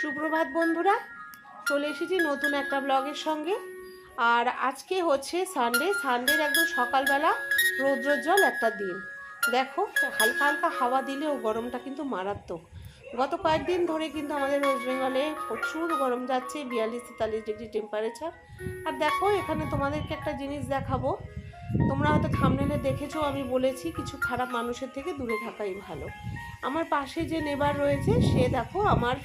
সুপ্রভাত বন্ধুরা, চলে এসেছি নতুন একটা ব্লগের সঙ্গে। আর আজকে হচ্ছে সানডে সানডের একদম সকালবেলা রৌদ্রোজ্জ্বল একটা দিন। দেখো, হালকা হালকা হাওয়া দিলেও গরমটা কিন্তু মারাত্মক। গত কয়েকদিন ধরে কিন্তু আমাদের ওয়েস্ট বেঙ্গলে প্রচুর গরম যাচ্ছে, বিয়াল্লিশ তেতাল্লিশ ডিগ্রি টেম্পারেচার আর দেখো, এখানে তোমাদেরকে একটা জিনিস দেখাবো। তোমরা হয়তো থামনেলে দেখেছ, আমি বলেছি কিছু খারাপ মানুষের থেকে দূরে থাকাই ভালো। আমার পাশে যে নেবার রয়েছে, সে দেখো আমার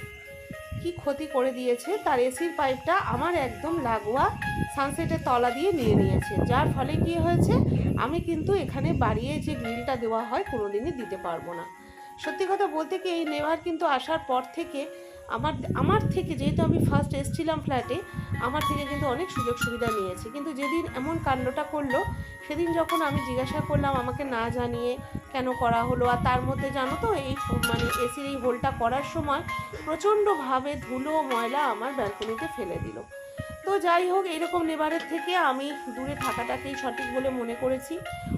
কি ক্ষতি করে দিয়েছে তার এসির পাইপটা আমার একদম লাগোয়া সানসেটের তলা দিয়ে নিয়ে নিয়েছে। যার ফলে কি হয়েছে? আমি কিন্তু এখানে বাড়িয়ে যে গ্রিলটা দেওয়া হয় কোনো দিনই দিতে পারব না। সত্যি কথা বলতে কি এই নেওয়ার কিন্তু আসার পর থেকে আমার আমার থেকে যেহেতু আমি ফার্স্ট এসছিলাম ফ্ল্যাটে আমার থেকে কিন্তু অনেক সুযোগ সুবিধা নিয়েছে। কিন্তু যেদিন এমন কাণ্ডটা করল, সেদিন যখন আমি জিজ্ঞাসা করলাম, আমাকে না জানিয়ে কেন করা হলো, আর তার মধ্যে জানো তো, এই মানে এসির এই হোলটা করার সময় প্রচণ্ডভাবে ধুলো, ময়লা আমার ব্যালকনিতে ফেলে দিল। তো যাই হোক, এরকম নেবারের থেকে আমি দূরে থাকাটাকেই সঠিক বলে মনে করেছি।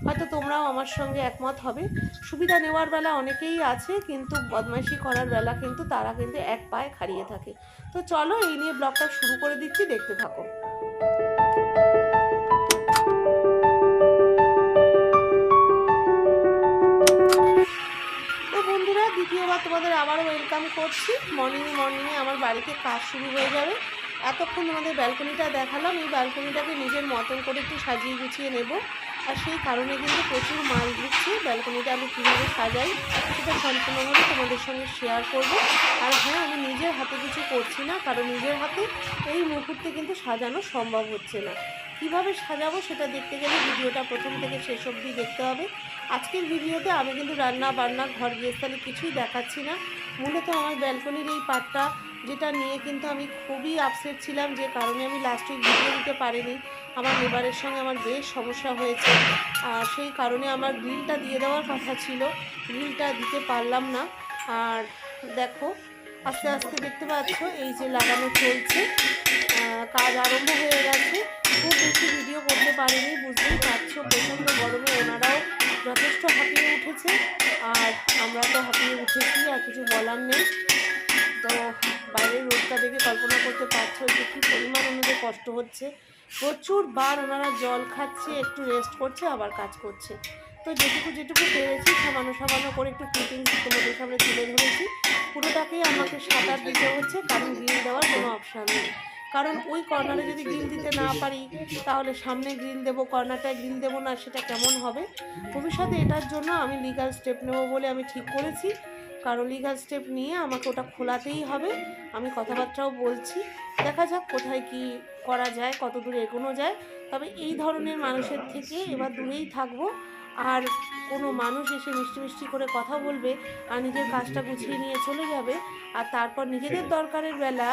হয়তো তোমরাও আমার সঙ্গে একমত হবে। সুবিধা নেওয়ার বেলা অনেকেই আছে, কিন্তু বদমাইশি করার বেলা কিন্তু তারা কিন্তু এক পায়ে খাড়িয়ে থাকে। তো চলো, এই নিয়ে ব্লগটা শুরু করে দিচ্ছি, দেখতে থাকো। দ্বিতীয়বার তোমাদের আবারও ওয়েলকাম করছি। মর্নিং মর্নিংয়ে আমার বাড়িতে কাজ শুরু হয়ে যাবে। এতক্ষণ তোমাদের ব্যালকনিটা দেখালাম। এই ব্যালকনিটাকে নিজের মতন করে একটু সাজিয়ে গুছিয়ে নেব। আর সেই কারণে কিন্তু প্রচুর মাল ঢুকছে ব্যালকনিটা আমি কীভাবে সাজাই সেটা সম্পূর্ণভাবে তোমাদের সঙ্গে শেয়ার করব। আর হ্যাঁ আমি নিজের হাতে কিছু করছি না, কারণ নিজের হাতে এই মুহূর্তে কিন্তু সাজানো সম্ভব হচ্ছে না। কীভাবে সাজাবো সেটা দেখতে গেলে ভিডিওটা প্রথম থেকে শেষ অবধি দেখতে হবে। আজকের ভিডিওতে আমি কিন্তু রান্না বান্না ঘর গৃহস্থালি কিছুই দেখাচ্ছি না। মূলত আমার ব্যালকনির এই পার্টটা যেটা নিয়ে কিন্তু আমি খুবই আপসেট ছিলাম, যে কারণে আমি লাস্ট উইক ভিডিও দিতে পারিনি। আমার নেবারের সঙ্গে আমার বেশ সমস্যা হয়েছে। আর সেই কারণে আমার গ্রিলটা দিয়ে দেওয়ার কথা ছিল। গ্রিলটা দিতে পারলাম না। আর দেখো, আস্তে আস্তে দেখতে পাচ্ছ, এই যে লাগানো চলছে। কাজ আরম্ভ হয়ে গেছে। খুব বেশি ভিডিও করতে পারিনি, বুঝতেই পারছ। প্রচণ্ড গরমে ওনারাও যথেষ্ট হাঁপিয়ে উঠেছে। আর আমরা তো হাঁপিয়ে উঠেছি, আর কিছু বলার নেই। কল্পনা করতে পারছ যে কী পরিমাণ ওনাদের কষ্ট হচ্ছে। প্রচুর বার ওনারা জল খাচ্ছে, একটু রেস্ট করছে, আবার কাজ করছে। তো যেটুকু যেটুকু পেরেছি, সামান্য সামান্য করে একটু ফিটিংস তোমাদের সামনে তুলে ধরেছি। পুরোটাকেই আমাকে সাঁতার দিতে হচ্ছে, কারণ গ্রিল দেওয়ার কোনো অপশান নেই। কারণ ওই কর্নারে যদি গ্রিল দিতে না পারি, তাহলে সামনে গ্রিল দেবো, কর্নারটায় গ্রিল দেবো না, সেটা কেমন হবে? ভবিষ্যতে এটার জন্য আমি লিগাল স্টেপ নেব বলে আমি ঠিক করেছি। কারণ লিগাল স্টেপ নিয়ে আমাকে ওটা খোলাতেই হবে। আমি কথাবার্তাও বলছি। দেখা যাক কোথায় কি করা যায় কত দূরে এগোনো যায়। তবে এই ধরনের মানুষের থেকে এবার দূরেই থাকব। আর কোনো মানুষ এসে মিষ্টি মিষ্টি করে কথা বলবে আর নিজের কাজটা গুছিয়ে নিয়ে চলে যাবে আর তারপর নিজেদের দরকারের বেলা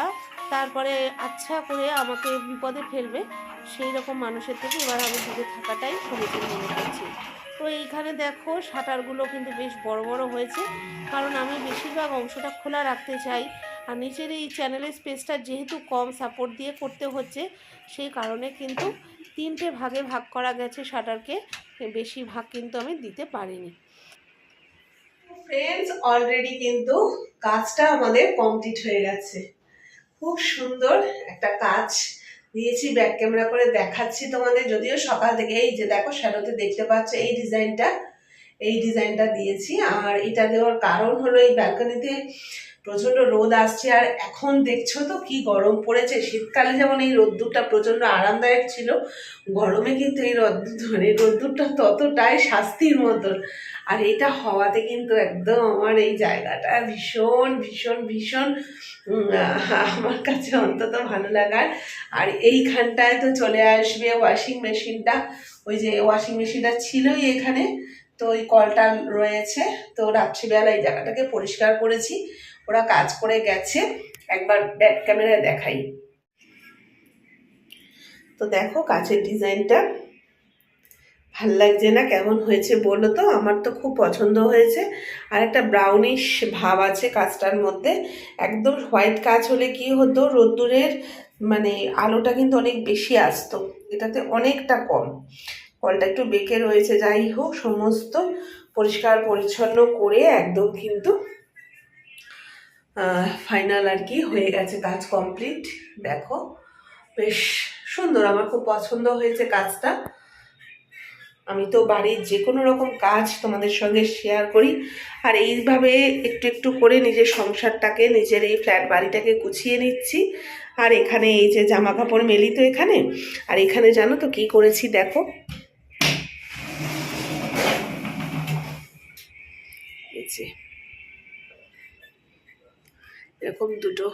তারপরে আচ্ছা করে আমাকে বিপদে ফেলবে সেই রকম মানুষের থেকে এবার আমি দূরে থাকাটাই সমীচীন মনে করছি। তো এইখানে দেখো শাটারগুলো কিন্তু বেশ বড় বড় হয়েছে। কারণ আমি বেশিরভাগ অংশটা খোলা রাখতে চাই। আর নিচের এই চ্যানেলের স্পেসটা যেহেতু কম সাপোর্ট দিয়ে করতে হচ্ছে, সেই কারণে কিন্তু তিনটে ভাগে ভাগ করা গেছে শাটারকে। বেশি ভাগ কিন্তু আমি দিতে পারিনি। ফ্রেন্ডস অলরেডি কিন্তু কাজটা আমাদের কমপ্লিট হয়ে গেছে। খুব সুন্দর একটা কাজ। দিয়েছি ব্যাক ক্যামেরা করে দেখাচ্ছি তোমাদের, যদিও সকাল থেকে এই যে দেখো শ্যালোতে দেখতে পাচ্ছ এই ডিজাইনটা এই ডিজাইনটা দিয়েছি। আর এটা দেওয়ার কারণ হলো এই ব্যালকনিতে প্রচণ্ড রোদ আসছে আর এখন দেখছ তো কি গরম পড়েছে। শীতকালে যেমন এই রোদ্দুরটা প্রচণ্ড আরামদায়ক ছিল, গরমে কিন্তু এই রোদ্দুর মানে রোদ্দুরটা ততটাই শাস্তির মতন। আর এটা হওয়াতে কিন্তু একদম আমার এই জায়গাটা ভীষণ ভীষণ ভীষণ আমার কাছে অন্তত ভালো লাগার। আর এইখানটায় তো চলে আসবে ওয়াশিং মেশিনটা ওই যে ওয়াশিং মেশিনটা ছিলই এখানে, তো ওই কলটা রয়েছে। তো রাত্রিবেলা এই জায়গাটাকে পরিষ্কার করেছি। ওরা কাজ করে গেছে, একবার ব্যাক ক্যামেরায় দেখাই। তো দেখো কাছের ডিজাইনটা। ভালো লাগছে না? কেমন হয়েছে বলো তো? আমার তো খুব পছন্দ হয়েছে। আর একটা ব্রাউনিশ ভাব আছে কাজটার মধ্যে। একদম হোয়াইট কাজ হলে কি হতো? রোদ্দুরের মানে আলোটা কিন্তু অনেক বেশি আসতো। এটাতে অনেকটা কম। কলটা একটু বেঁকে রয়েছে, যাই হোক, সমস্ত পরিষ্কার পরিচ্ছন্ন করে একদম কিন্তু ফাইনাল আর কি, হয়ে গেছে কাজ কমপ্লিট দেখো, বেশ সুন্দর, আমার খুব পছন্দ হয়েছে কাজটা। আমি তো বাড়ির যে কোনো রকম কাজ তোমাদের সঙ্গে শেয়ার করি। আর এইভাবে একটু একটু করে নিজের সংসারটাকে, নিজের এই ফ্ল্যাট বাড়িটাকে গুছিয়ে নিচ্ছি। আর এখানে এই যে জামা কাপড় মেলি তো এখানে। আর এখানে জানো তো কি করেছি, দেখো। এই যে এরকম দুটো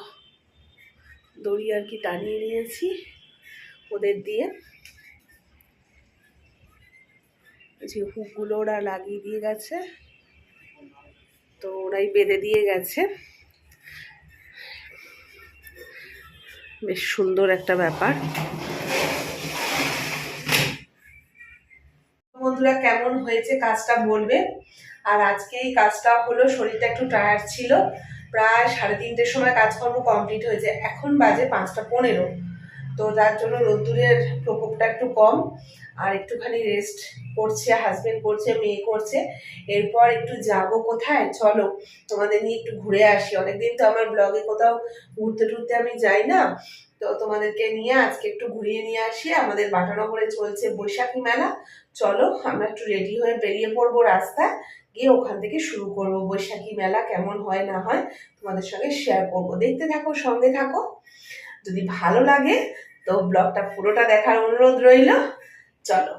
দড়ি আর কি টানিয়ে নিয়েছি ওদের দিয়ে। যে হুকগুলো ওরা লাগিয়ে দিয়ে গেছে, তো ওরাই বেঁধে দিয়ে গেছে। বেশ সুন্দর একটা ব্যাপার। বন্ধুরা, কেমন হয়েছে কাজটা বলবে? আর আজকে এই কাজটা হলো, শরীরটা একটু টায়ার্ড ছিল প্রায় সাড়ে তিনটের সময় কাজকর্ম কমপ্লিট হয়েছে। এখন বাজে পাঁচটা পনেরো। তো যার জন্য রোদ্দুরের প্রকোপটা একটু কম, আর একটুখানি রেস্ট করছে হাজবেন্ড করছে, মেয়ে করছে। এরপর একটু যাব কোথায়? চলো, তোমাদের নিয়ে একটু ঘুরে আসি। অনেকদিন তো আমার ব্লগে কোথাও ঘুরতে টুরতে আমি যাই না। তো তোমাদেরকে নিয়ে আজকে একটু ঘুরিয়ে নিয়ে আসি। আমাদের বাটানগরে চলছে বৈশাখী মেলা। চলো আমরা একটু রেডি হয়ে বেরিয়ে পড়ব রাস্তায় গিয়ে ওখান থেকে শুরু করব। বৈশাখী মেলা কেমন হয় না হয় তোমাদের সঙ্গে শেয়ার করব। দেখতে থাকো সঙ্গে থাকো। যদি ভালো লাগে তো ব্লগটা পুরোটা দেখার অনুরোধ রইল। চলো।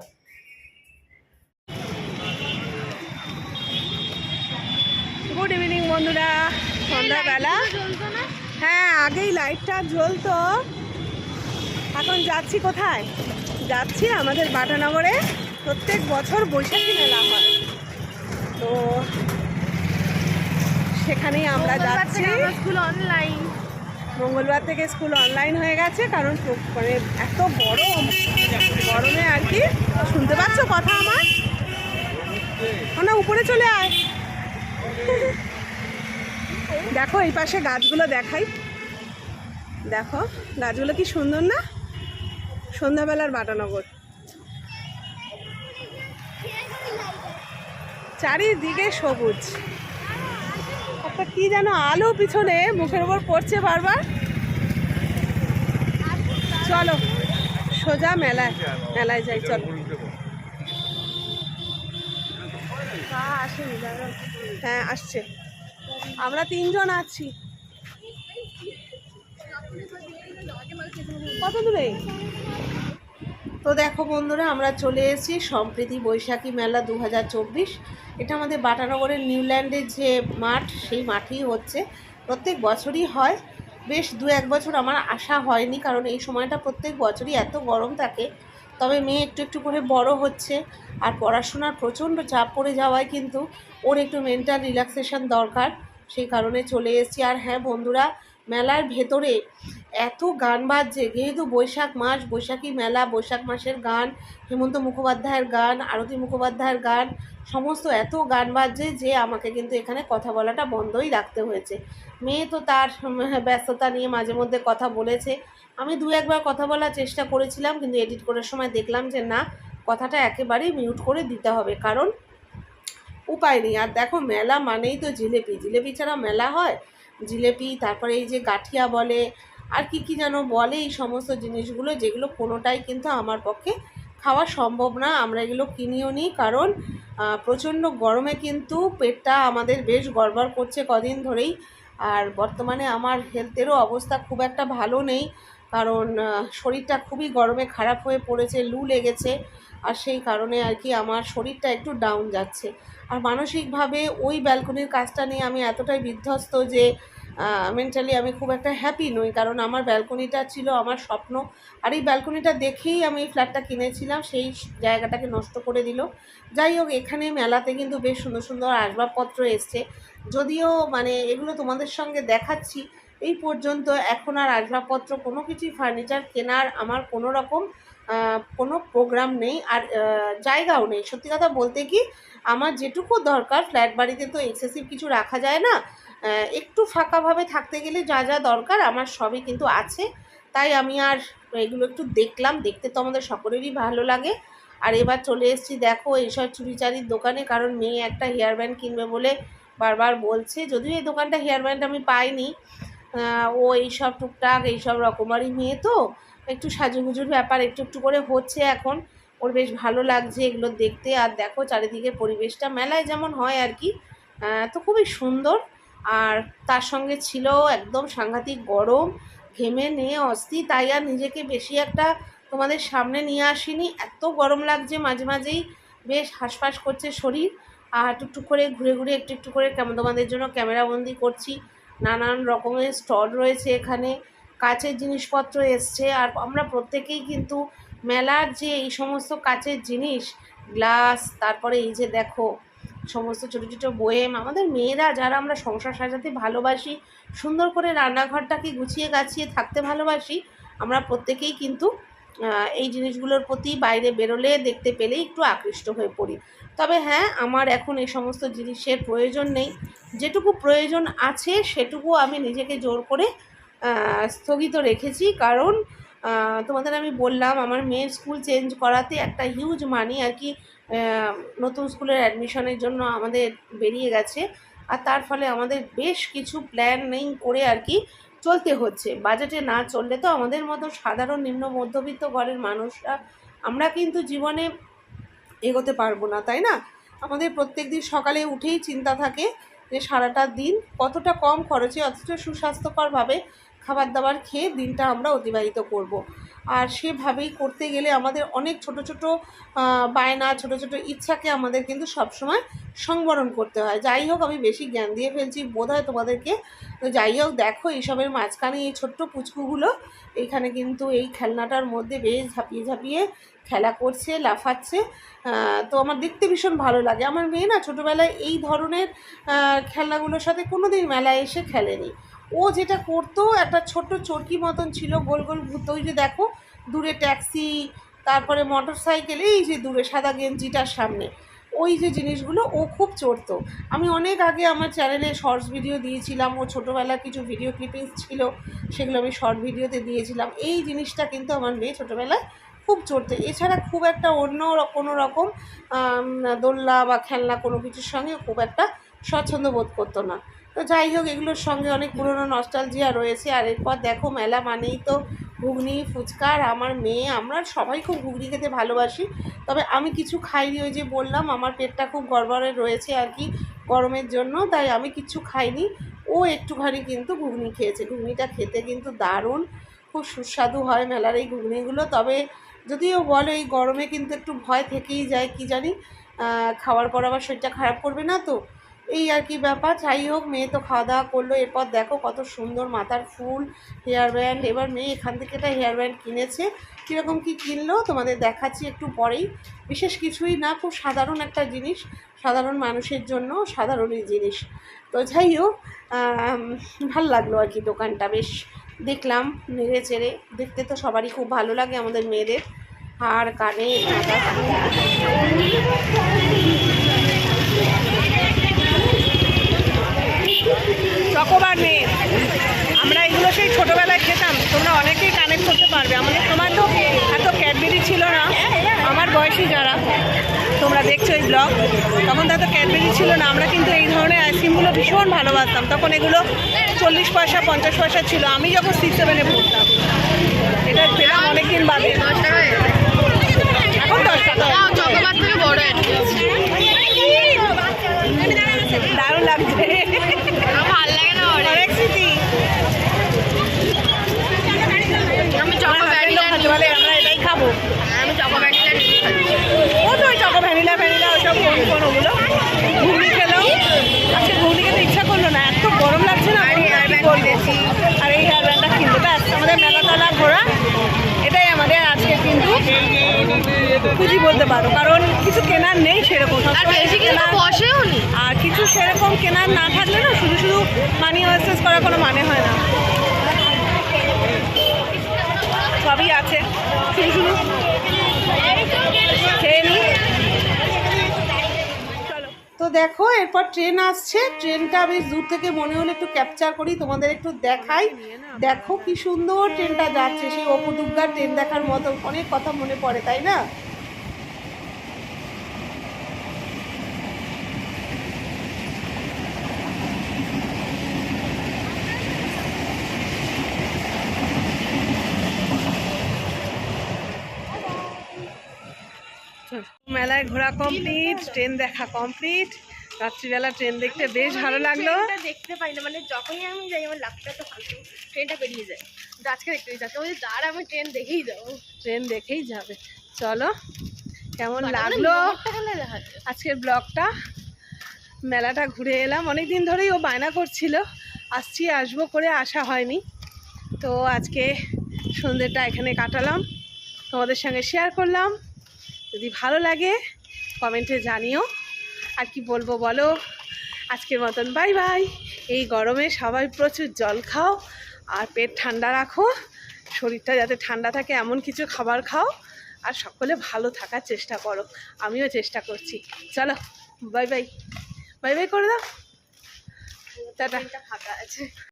গুড ইভিনিং বন্ধুরা। সন্ধ্যাবেলা। হ্যাঁ আগেই লাইটটা জ্বলতো। এখন যাচ্ছি কোথায়? যাচ্ছি আমাদের বাটানগরে। প্রত্যেক বছর বৈশাখী মেলা হয়। তো সেখানেই আমরা যাচ্ছি। স্কুল অনলাইন মঙ্গলবার থেকে স্কুল অনলাইন হয়ে গেছে কারণ মানে এত গরম। গরমে আর কি শুনতে পাচ্ছ কথা আমার? না উপরে চলে আয়। দেখো এই পাশে গাছগুলো দেখাই। দেখো গাছগুলো কি সুন্দর না? সন্ধ্যাবেলার বাটানগর। চারিদিকে সবুজ। একটা কি যেন আলো পিছনে মুখের উপর পড়ছে বারবার। চলো, সোজা মেলায় মেলায় যাই, চলো। হ্যাঁ আসছে। আমরা তিনজন আছি। কত দূরে তো দেখো বন্ধুরা, আমরা চলে এসেছি সম্প্রীতি বৈশাখী মেলা দু হাজার চব্বিশ। এটা আমাদের বাটানগরের নিউল্যান্ডের যে মাঠ, সেই মাঠেই হচ্ছে। প্রত্যেক বছরই হয়। বেশ দু এক বছর আমার আশা হয়নি, কারণ এই সময়টা প্রত্যেক বছরই এত গরম থাকে। তবে মেয়ে একটু একটু করে বড় হচ্ছে, আর পড়াশোনার প্রচণ্ড চাপ পড়ে যাওয়ায় কিন্তু ওর একটু মেন্টাল রিল্যাক্সেশন দরকার, সেই কারণে চলে এসেছি। আর হ্যাঁ বন্ধুরা, মেলার ভেতরে এত গান বাজছে, যেহেতু বৈশাখ মাস, বৈশাখী মেলা, বৈশাখ মাসের গান, হেমন্ত মুখোপাধ্যায়ের গান, আরতি মুখোপাধ্যায়ের গান, সমস্ত এত গান বাজছে যে আমাকে কিন্তু এখানে কথা বলাটা বন্ধই রাখতে হয়েছে। মেয়ে তো তার ব্যস্ততা নিয়ে মাঝে মধ্যে কথা বলেছে। আমি দু একবার কথা বলার চেষ্টা করেছিলাম, কিন্তু এডিট করার সময় দেখলাম যে না, কথাটা একেবারেই মিউট করে দিতে হবে, কারণ উপায় নেই। আর দেখো, মেলা মানেই তো জিলেপি। জিলেপি ছাড়া মেলা হয়? জিলেপি, তারপরে এই যে গাঠিয়া বলে আর কি কি যেন বলে এই সমস্ত জিনিসগুলো, যেগুলো কোনোটাই কিন্তু আমার পক্ষে খাওয়া সম্ভব না। আমরা এগুলো কিনিও নিই কারণ প্রচণ্ড গরমে কিন্তু পেটটা আমাদের বেশ গড়বড় করছে কদিন ধরেই। আর বর্তমানে আমার হেলথেরও অবস্থা খুব একটা ভালো নেই, কারণ শরীরটা খুবই গরমে খারাপ হয়ে পড়েছে, লু লেগেছে, আর সেই কারণে আর কি আমার শরীরটা একটু ডাউন যাচ্ছে। আর মানসিকভাবে ওই ব্যালকনির কাজটা নিয়ে আমি এতটাই বিধ্বস্ত যে মেন্টালি আমি খুব একটা হ্যাপি নই, কারণ আমার ব্যালকনিটা ছিল আমার স্বপ্ন। আর এই ব্যালকনিটা দেখেই আমি এই ফ্ল্যাটটা কিনেছিলাম, সেই জায়গাটাকে নষ্ট করে দিল। যাই হোক, এখানে মেলাতে কিন্তু বেশ সুন্দর সুন্দর আসবাবপত্র এসছে। যদিও মানে এগুলো তোমাদের সঙ্গে দেখাচ্ছি, এই পর্যন্ত এখন আর আসবাবপত্র, কোনো কিছুই ফার্নিচার কেনার আমার কোনো রকম কোনো প্রোগ্রাম নেই। আর জায়গাও নেই। সত্যি কথা বলতে কি, আমার যেটুকু দরকার ফ্ল্যাট বাড়িতে তো এক্সেসিভ কিছু রাখা যায় না। একটু ফাঁকাভাবে থাকতে গেলে যা যা দরকার আমার সবই কিন্তু আছে। তাই আমি আর এগুলো একটু দেখলাম, দেখতে তো আমাদের সকলেরই ভালো লাগে। আর এবার চলে এসেছি, দেখো এইসব চুড়িচারির দোকানে, কারণ মেয়ে একটা হেয়ার ব্যান্ড কিনবে বলে বারবার বলছে। যদিও এই দোকানটা হেয়ার ব্যান্ড আমি পাইনি। ও এইসব টুকটাক, এইসব রকমারি মেয়ে তো, একটু সাজুগুজুর ব্যাপার, একটু একটু করে হচ্ছে এখন। ওর বেশ ভালো লাগছে এগুলো দেখতে। আর দেখো চারিদিকে পরিবেশটা, মেলায় যেমন হয় আর কি তো খুবই সুন্দর। আর তার সঙ্গে ছিল একদম সাংঘাতিক গরম, ঘেমে নিয়ে অস্থির, তাই আর নিজেকে বেশি একটা তোমাদের সামনে নিয়ে আসিনি। এত গরম লাগছে মাঝে মাঝেই, বেশ হাঁসফাঁস করছে শরীর। আর টুকটুক করে ঘুরে ঘুরে, একটু একটু করে কেমন তোমাদের জন্য ক্যামেরাবন্দি করছি। নানান রকমের স্টল রয়েছে এখানে, কাচের জিনিসপত্র এসছে। আর আমরা প্রত্যেকেই কিন্তু মেলার যে এই সমস্ত কাচের জিনিস, গ্লাস, তারপরে এই যে দেখো সমস্ত ছোটো ছোটো বয়েম আমাদের মেয়েরা যারা আমরা সংসার সাজাতে ভালোবাসি, সুন্দর করে রান্নাঘরটাকে গুছিয়ে গাছিয়ে থাকতে ভালোবাসি, আমরা প্রত্যেকেই কিন্তু এই জিনিসগুলোর প্রতি বাইরে বেরোলে দেখতে পেলে একটু আকৃষ্ট হয়ে পড়ি। তবে হ্যাঁ আমার এখন এই সমস্ত জিনিসের প্রয়োজন নেই। যেটুকু প্রয়োজন আছে, সেটুকু আমি নিজেকে জোর করে স্থগিত রেখেছি। কারণ তোমাদের আমি বললাম, আমার মেয়ের স্কুল চেঞ্জ করাতে একটা হিউজ মানি আর কি নতুন স্কুলের অ্যাডমিশনের জন্য আমাদের বেরিয়ে গেছে। আর তার ফলে আমাদের বেশ কিছু প্ল্যানিং করে আর কি চলতে হচ্ছে। বাজেটে না চললে তো আমাদের মতো সাধারণ নিম্ন মধ্যবিত্ত ঘরের মানুষরা আমরা কিন্তু জীবনে এগোতে পারব না, তাই না? আমাদের প্রত্যেক দিন সকালে উঠেই চিন্তা থাকে যে সারাটা দিন কতটা কম খরচে, অথচ সুস্বাস্থ্যকরভাবে খাবার দাবার খেয়ে দিনটা আমরা অতিবাহিত করব। আর সেভাবেই করতে গেলে আমাদের অনেক ছোট ছোট বায়না, ছোট ছোট ইচ্ছাকে আমাদের কিন্তু সবসময় সংবরণ করতে হয়। যাই হোক, আমি বেশি জ্ঞান দিয়ে ফেলছি বোধ হয় তোমাদেরকে। তো যাই হোক, দেখো এইসবের মাঝখানে এই ছোট্ট পুচকুগুলো এইখানে কিন্তু এই খেলনাটার মধ্যে বেশ ঝাঁপিয়ে ঝাঁপিয়ে খেলা করছে, লাফাচ্ছে। তো আমার দেখতে ভীষণ ভালো লাগে। আমার মেয়ে না ছোটোবেলায় এই ধরনের খেলনাগুলোর সাথে কোনো দিন মেলায় এসে খেলেনি। ও যেটা করতো, একটা ছোট্ট চরকি মতন ছিল, গোল গোল ঘুরতো। ওই যে দেখো, দূরে ট্যাক্সি, তারপরে মোটর সাইকেল এই যে দূরে সাদা গেঞ্জিটার সামনে। ওই যে জিনিসগুলো, ও খুব চড়তো। আমি অনেক আগে আমার চ্যানেলে শর্টস ভিডিও দিয়েছিলাম, ও ছোটোবেলার কিছু ভিডিও ক্লিপিংস ছিল, সেগুলো আমি শর্ট ভিডিওতে দিয়েছিলাম। এই জিনিসটা কিন্তু আমার মেয়ে ছোটোবেলায় খুব চড়তো। এছাড়া খুব একটা অন্য কোনো রকম দোলনা বা খেলনা কোনো কিছুর সঙ্গে খুব একটা স্বচ্ছন্দ বোধ করতো না। তো যাই হোক, এগুলোর সঙ্গে অনেক পুরনো নস্টালজিয়া রয়েছে। আর এরপর দেখো, মেলা মানেই তো ঘুগনি, ফুচকা। আর আমার মেয়ে, আমরা সবাই খুব ঘুগনি খেতে ভালোবাসি। তবে আমি কিছু খাইনি, ওই যে বললাম, আমার পেটটা খুব গড়বড়ে রয়েছে আর কি গরমের জন্য, তাই আমি কিছু খাইনি। ও একটুখানি কিন্তু ঘুগনি খেয়েছে। ঘুগনিটা খেতে কিন্তু দারুণ, খুব সুস্বাদু হয় মেলার এই ঘুগনিগুলো। তবে যদিও বলে, এই গরমে কিন্তু একটু ভয় থেকেই যায়, কি জানি খাওয়ার পর আবার শরীরটা খারাপ করবে না তো? এই আর কি ব্যাপার। যাই হোক, মেয়ে তো খাওয়া দাওয়া করল। এরপর দেখো কত সুন্দর মাথার ফুল হেয়ার ব্যান্ড এবার মেয়ে এখান থেকে একটা হেয়ার ব্যান্ড কিনেছে। কীরকম কী কিনলো তোমাদের দেখাচ্ছি একটু পরেই। বিশেষ কিছুই না, খুব সাধারণ একটা জিনিস। সাধারণ মানুষের জন্য সাধারণই জিনিস। তো যাই হোক ভালো লাগল আর কি দোকানটা। বেশ দেখলাম নেড়ে চেড়ে। দেখতে তো সবারই খুব ভালো লাগে আমাদের মেয়েদের। হাড় কানে মাথা ফুল চকোবার মেয়ে। আমরা এগুলো সেই ছোটোবেলায় খেতাম, তোমরা অনেকেই কানেক্ট করতে পারবে। আমাদের তোমার তো এত ক্যাডবেরি ছিল না, আমার বয়সী যারা, তোমরা দেখছ এই ব্লগ তখন তো এত ক্যাডবেরি ছিল না, আমরা কিন্তু এই ধরনের আইসক্রিমগুলো ভীষণ ভালোবাসতাম। তখন এগুলো চল্লিশ পয়সা, পঞ্চাশ পয়সা ছিল, আমি যখন সিক্স সেভেনে পড়তাম। এটা পেলাম অনেকদিন বাদে। এখন দশ টাকা দারুণ লাগছে ভালো লাগে না অনেক অনেক স্মৃতি আমি আমার চকো হাজবেন্ডও ভ্যানিলা খাতে বলে আমরা এটাই খাব আমি চকো ভ্যানিলা নিয়ে খাচ্ছি ও তো ওই চকো ভ্যানিলা ভ্যানিলা ওসব কোন কোন ওগুলো ঘুগনি খেলাম আজকে ঘুগনি খেতে ইচ্ছা করল না এত গরম লাগছে না আর হেয়ার ব্যান্ড কিনেছি। আর এই হেয়ার ব্যান্ডটা কিনতে ব্যাস আমাদের মেলা তলা ঘোরা এটাই আমাদের আজকে কিন্তু খুঁজি বলতে পারো কারণ কিছু কেনার নেই সেরকম। আর বসেও কিছু সেরকম কেনার না থাকলে না শুধু শুধু মানি ওয়েস্টেজ করার কোনো মানে হয় না। সবই আছে। শুধু শুধু খেয়ে নিই তো দেখো এরপর ট্রেন আসছে। ট্রেনটা বেশ দূর থেকে মনে হলে একটু ক্যাপচার করি তোমাদের একটু দেখাই। দেখো কি সুন্দর ট্রেনটা যাচ্ছে। সেই অপুদুর্গার ট্রেন দেখার মতো অনেক কথা মনে পড়ে তাই না? মেলায় ঘোরা কমপ্লিট ট্রেন দেখা কমপ্লিট রাত্রিবেলা ট্রেন দেখতে বেশ ভালো লাগল। দেখতে পাই না মানে যখনই আমি যাই আমার লাভটা তো ফালতু ট্রেনটা বেরিয়ে যায়। আজকে দেখতে যাচ্ছে বলছি দাঁড়া আমি ট্রেন দেখেই যাব। ট্রেন দেখেই যাবে। চলো কেমন মানে লাগল? আজকের ব্লগটা মেলাটা ঘুরে এলাম। অনেক দিন ধরেই ও বায়না করছিল। আসছি আসব করে আসা হয়নি। তো আজকে সন্ধ্যেটা এখানে কাটালাম। তোমাদের সঙ্গে শেয়ার করলাম। যদি ভালো লাগে, কমেন্টে জানিও। আর কি বলব বলো? আজকের মতন বাই বাই। এই গরমে সবাই প্রচুর জল খাও আর পেট ঠান্ডা রাখো। শরীরটা যাতে ঠান্ডা থাকে, এমন কিছু খাবার খাও আর সকলে ভালো থাকার চেষ্টা করো। আমিও চেষ্টা করছি। চলো, বাই বাই। বাই বাই করে দাও। টাটা। ফাঁকা আছে।